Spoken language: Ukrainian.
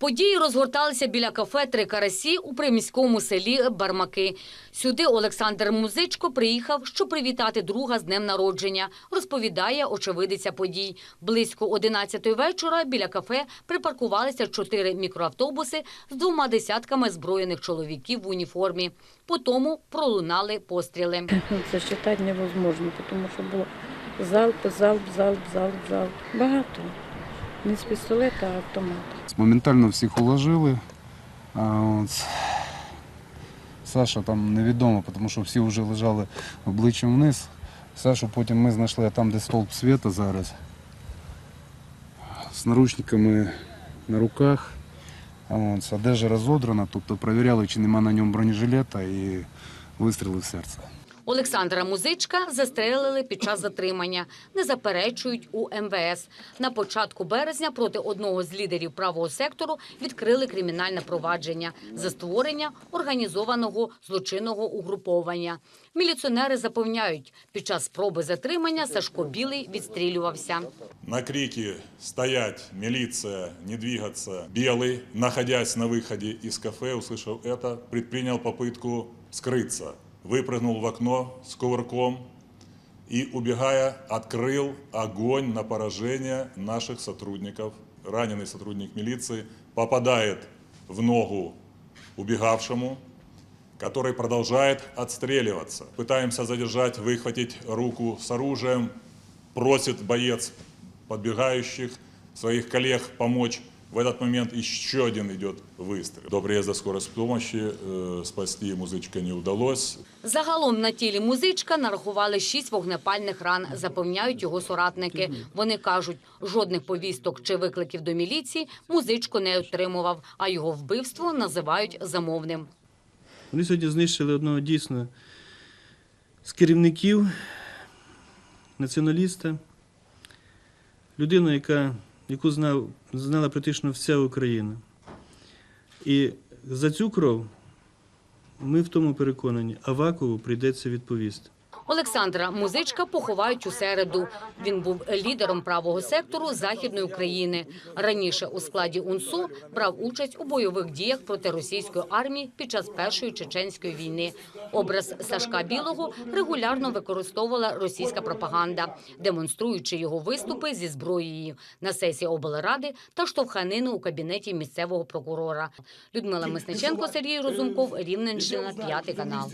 Події розгорталися біля кафе Три карасі у приміському селі Бармаки. Сюди Олександр Музичко приїхав, щоб привітати друга з днем народження. Розповідає очевидиця подій. Близько 11 вечора біля кафе припаркувалися чотири мікроавтобуси з двома десятками зброєних чоловіків в уніформі. По тому пролунали постріли. Це считати невозможно, тому що було залп, залп, залп, залп, залп. Багато. Не з пістолета, а автомата. Моментально всіх уложили. А от Саша там невідомо, тому що всі вже лежали обличчям вниз. Сашу потім ми знайшли там, де стовп світа зараз. З наручниками на руках. От, одежа розодрана, тобто перевіряли, чи нема на ньому бронежилета і вистріли в серце. Олександра Музичка застрелили під час затримання. Не заперечують у МВС. На початку березня проти одного з лідерів правого сектору відкрили кримінальне провадження за створення організованого злочинного угруповання. Міліціонери запевняють, під час спроби затримання Сашко Білий відстрілювався. На крики «Стоять! Милиция! Не двигаться!» Белый, находясь на выходе из кафе, услышав это, предпринял попытку скрыться. Выпрыгнул в окно с кувырком и, убегая, открыл огонь на поражение наших сотрудников. Раненый сотрудник милиции попадает в ногу убегавшему, который продолжает отстреливаться. Пытаемся задержать, выхватить руку с оружием. Просит боец подбегающих своих коллег помочь. В этот момент еще один идет выстрел. До приезда скорой помощи э, спасти музычка не удалось. Загалом на тілі музичка нарахували шість вогнепальних ран, запевняють його соратники. Вони кажуть, жодних повісток чи викликів до міліції музичко не отримував, а його вбивство називають замовним. Вони сьогодні знищили одного дійсно з керівників, націоналіста, людину, яка, яку знав, знала практично вся Україна. І за цю кров ми в тому переконані, Авакову прийдеться відповісти. Олександра Музичка поховають у середу. Він був лідером правого сектору Західної України. Раніше у складі УНСУ брав участь у бойових діях проти російської армії під час першої чеченської війни. Образ Сашка Білого регулярно використовувала російська пропаганда, демонструючи його виступи зі зброєю на сесії облради та штовханини у кабінеті місцевого прокурора. Людмила Мисниченко, Сергій Розумков, Рівненщина, п'ятий канал.